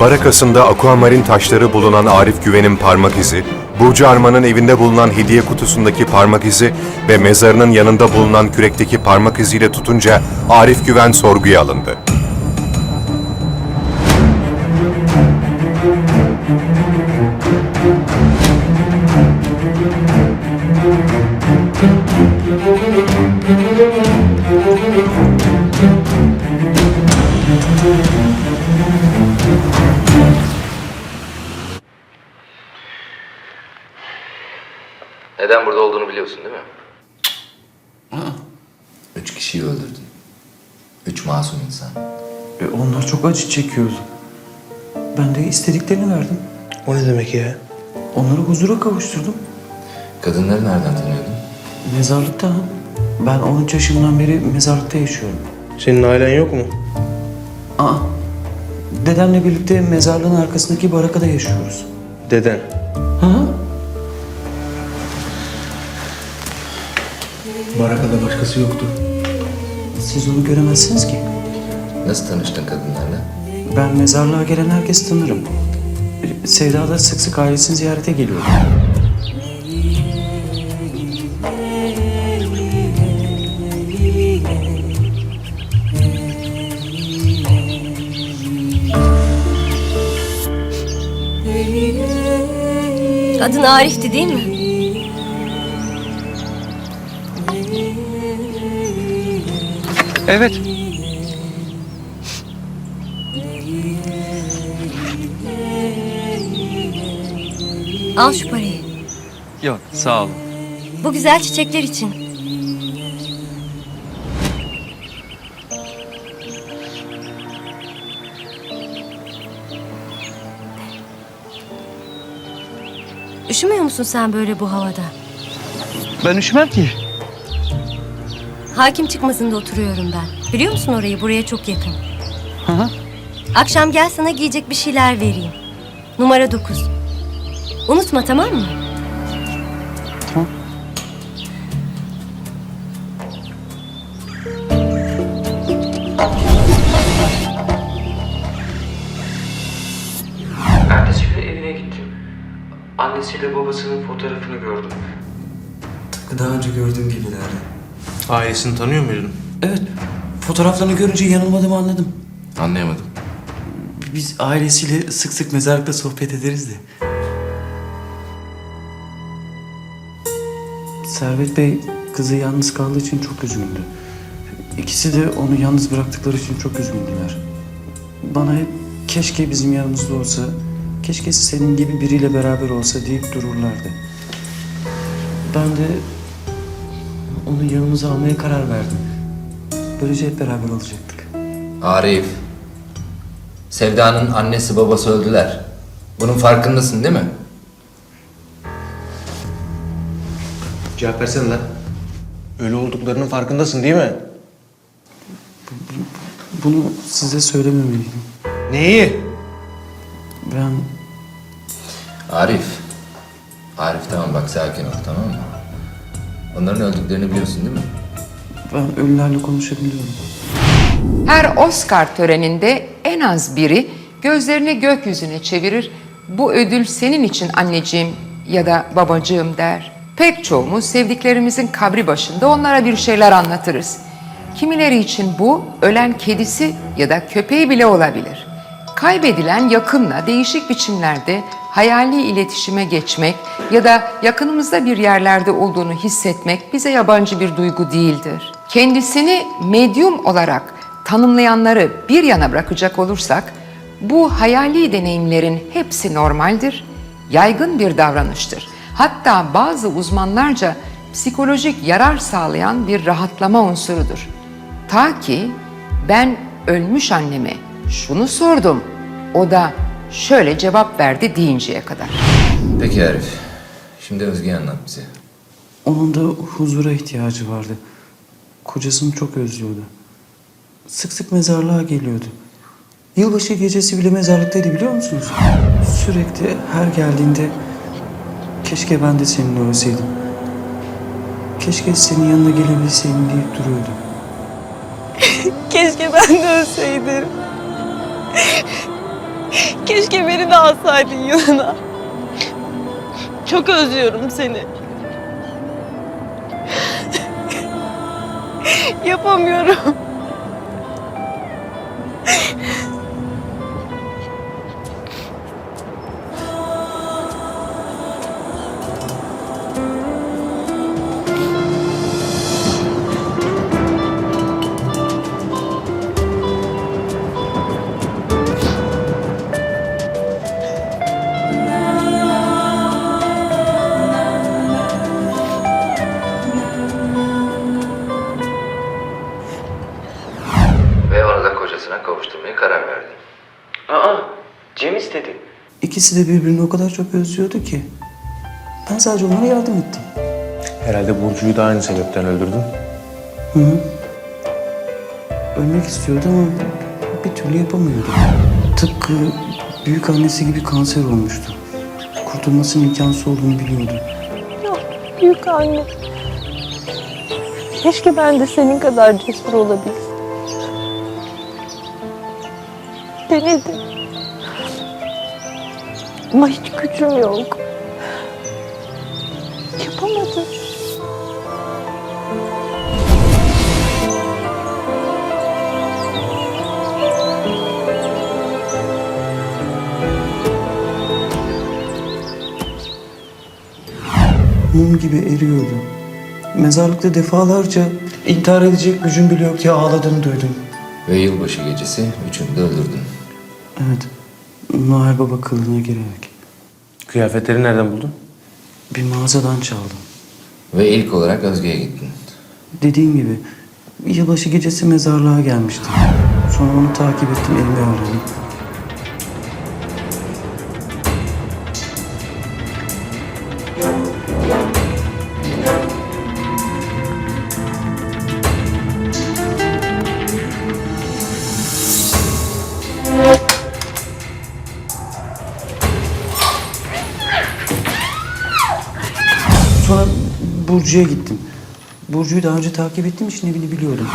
Barakasında aquamarin taşları bulunan Arif Güven'in parmak izi, Burcu Arman'ın evinde bulunan hediye kutusundaki parmak izi ve mezarının yanında bulunan kürekteki parmak iziyle tutunca Arif Güven sorguya alındı. Olduğunu biliyorsun değil mi? Üç kişiyi öldürdün. Üç masum insan. E, onlar çok acı çekiyordu. Ben de istediklerini verdim. O ne demek ya? Onları huzura kavuşturdum. Kadınları nereden tanıyordun? Mezarlıkta. Ben 13 yaşımdan beri mezarlıkta yaşıyorum. Senin ailen yok mu? Aa, dedemle birlikte mezarlığın arkasındaki barakada yaşıyoruz. Deden. Hı hı. Barakada başkası yoktu. Siz onu göremezsiniz ki. Nasıl tanıştın kadınlarla? Ben mezarlığa gelen herkesi tanırım. Sevda da sık sık ailesini ziyarete geliyor. Adın Arif'ti değil mi? Evet. Al şu parayı. Yok sağ olun. Bu güzel çiçekler için. Üşümüyor musun sen böyle bu havada? Ben üşümem ki. Hakim çıkmasında oturuyorum ben. Biliyor musun orayı? Buraya çok yakın. Hı hı. Akşam gel sana giyecek bir şeyler vereyim. Numara 9. Unutma tamam mı? Tamam. Ertesi gün evine gittim. Annesiyle babasının fotoğrafını gördüm. Tıpkı daha önce gördüğüm gibilerdi. Ailesini tanıyor muydun? Evet, fotoğraflarını görünce yanılmadığımı anladım. Anlayamadım. Biz ailesiyle sık sık mezarlıkta sohbet ederiz de. Servet Bey kızı yalnız kaldığı için çok üzgündü. İkisi de onu yalnız bıraktıkları için çok üzgündüler. Bana hep keşke bizim yanımızda olsa, keşke senin gibi biriyle beraber olsa deyip dururlardı. Ben de onu yanımıza almaya karar verdim. Böylece hep beraber olacaktık. Arif. Sevda'nın annesi babası öldüler. Bunun farkındasın değil mi? Cevap versene lan. Ölü olduklarının farkındasın değil mi? Bunu size söylememeliydim. Neyi? Ben Arif. Arif tamam bak sakin ol tamam mı? Onların öldüklerini biliyorsun değil mi? Ben ölülerle konuşabiliyorum. Her Oscar töreninde en az biri gözlerini gökyüzüne çevirir. Bu ödül senin için anneciğim ya da babacığım der. Pek çoğumuz sevdiklerimizin kabri başında onlara bir şeyler anlatırız. Kimileri için bu ölen kedisi ya da köpeği bile olabilir. Kaybedilen yakınla değişik biçimlerde hayali iletişime geçmek ya da yakınımızda bir yerlerde olduğunu hissetmek bize yabancı bir duygu değildir. Kendisini medyum olarak tanımlayanları bir yana bırakacak olursak, bu hayali deneyimlerin hepsi normaldir, yaygın bir davranıştır. Hatta bazı uzmanlarca psikolojik yarar sağlayan bir rahatlama unsurudur. Ta ki ben ölmüş anneme şunu sordum, o da şöyle cevap verdi deyinceye kadar. Peki Arif. Şimdi Özge'yi anlat bize. Onun da huzura ihtiyacı vardı. Kocasını çok özlüyordu. Sık sık mezarlığa geliyordu. Yılbaşı gecesi bile mezarlıktaydı biliyor musunuz? Sürekli her geldiğinde keşke ben de seninle ölseydim. Keşke senin yanına gelebilseydim deyip duruyordu. Keşke ben de ölseydim. Keşke beni de alsaydın yanına. Çok özlüyorum seni. Yapamıyorum. Kocasına kavuşturmaya karar verdi. Aa, Cem istedi. İkisi de birbirini o kadar çok özlüyordu ki. Ben sadece onlara yardım ettim. Herhalde Burcu'yu da aynı sebepten öldürdün. Hı hı. Ölmek istiyordu ama bir türlü yapamıyordu. Tıpkı büyük annesi gibi kanser olmuştu. Kurtulmasının imkansız olduğunu biliyordu. Büyük anne. Keşke ben de senin kadar cesur olabilsem. Denedim. Ama hiç gücüm yok. Yapamadım. Mum gibi eriyordu. Mezarlıkta defalarca intihar edecek gücüm bile yok diye ağladığını duydum. Ve yılbaşı gecesi üçünü de öldürdün. Evet. Noel Baba kılığına girerek. Kıyafetleri nereden buldun? Bir mağazadan çaldım. Ve ilk olarak Özge'ye gittin. Dediğim gibi yılbaşı gecesi mezarlığa gelmiştim. Sonra onu takip ettim elime öğrendim. Burcu'ya gittim. Burcu'yu daha önce takip ettiğim için evini biliyordum.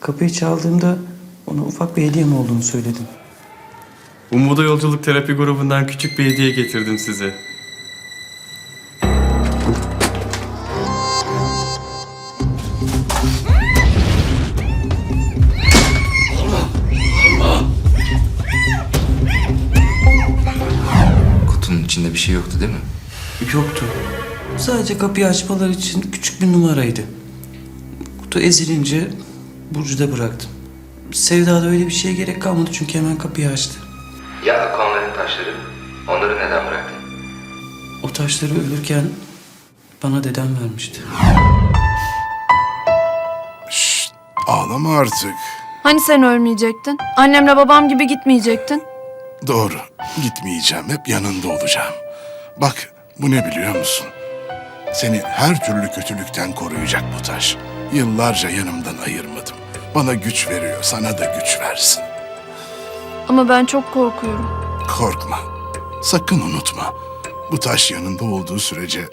Kapıyı çaldığımda ona ufak bir hediyem olduğunu söyledim. Umuda Yolculuk Terapi grubundan küçük bir hediye getirdim size. Sadece kapıyı açmaları için küçük bir numaraydı. Kutu ezilince Burcu'da bıraktım. Sevda'da öyle bir şeye gerek kalmadı çünkü hemen kapıyı açtı. Ya Akonların taşları? Onları neden bıraktın? O taşları ölürken bana dedem vermişti. Ağlama artık. Hani sen ölmeyecektin? Annemle babam gibi gitmeyecektin. Doğru. Gitmeyeceğim. Hep yanında olacağım. Bak bu ne biliyor musun? Seni her türlü kötülükten koruyacak bu taş. Yıllarca yanımdan ayırmadım. Bana güç veriyor. Sana da güç versin. Ama ben çok korkuyorum. Korkma. Sakın unutma. Bu taş yanında olduğu sürece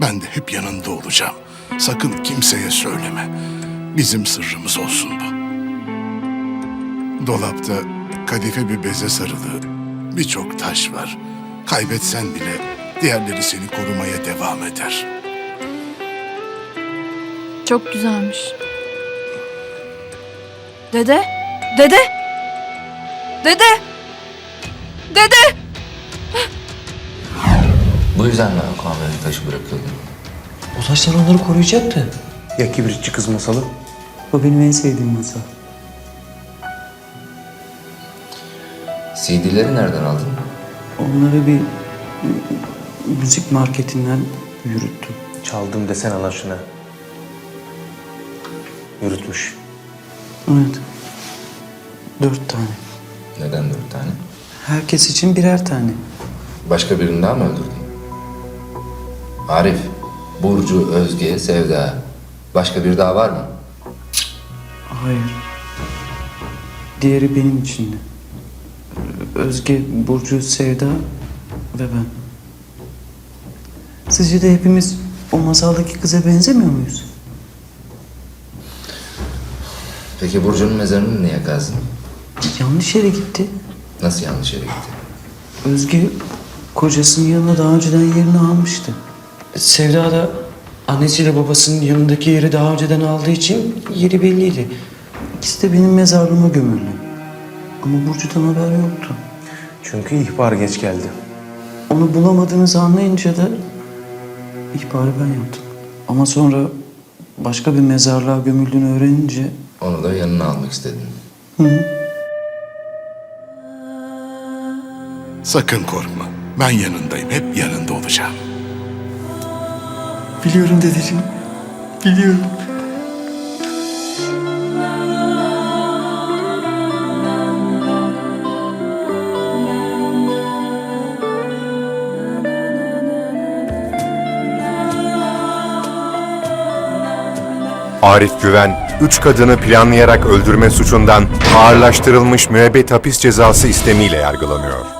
ben de hep yanında olacağım. Sakın kimseye söyleme. Bizim sırrımız olsun bu. Dolapta kadife bir beze sarılı birçok taş var. Kaybetsen bile diğerleri seni korumaya devam eder. Çok güzelmiş. Dede? Dede? Dede? Dede? Bu yüzden mi Akonların taşı bırakıyordun? O taşlar onları koruyacaktı. Ya kibritçi kız masalı? O benim en sevdiğim masal. CD'leri nereden aldın? Onları bir müzik marketinden yürüttüm. Çaldım desene lan şuna. Yürütmüş. Evet. Dört tane. Neden dört tane? Herkes için birer tane. Başka birini daha mı öldürdün? Arif, Burcu, Özge, Sevda. Başka bir daha var mı? Hayır. Diğeri benim içindi. Özge, Burcu, Sevda ve ben. Sizce de hepimiz o masaldaki kıza benzemiyor muyuz? Peki Burcu'nun mezarını niye kazdın? Yanlış yere gitti. Nasıl yanlış yere gitti? Özge kocasının yanına daha önceden yerini almıştı. Sevda da annesiyle babasının yanındaki yeri daha önceden aldığı için yeri belliydi. İkisi de benim mezarlığıma gömüldü. Ama Burcu'dan haber yoktu. Çünkü ihbar geç geldi. Onu bulamadığınızı anlayınca da ihbarı ben yaptım. Ama sonra başka bir mezarlığa gömüldüğünü öğrenince Onu da yanına almak istedin. Sakın korkma. Ben yanındayım. Hep yanında olacağım. Biliyorum dedeciğim. Biliyorum. Arif Güven, üç kadını planlayarak öldürme suçundan ağırlaştırılmış müebbet hapis cezası istemiyle yargılanıyor.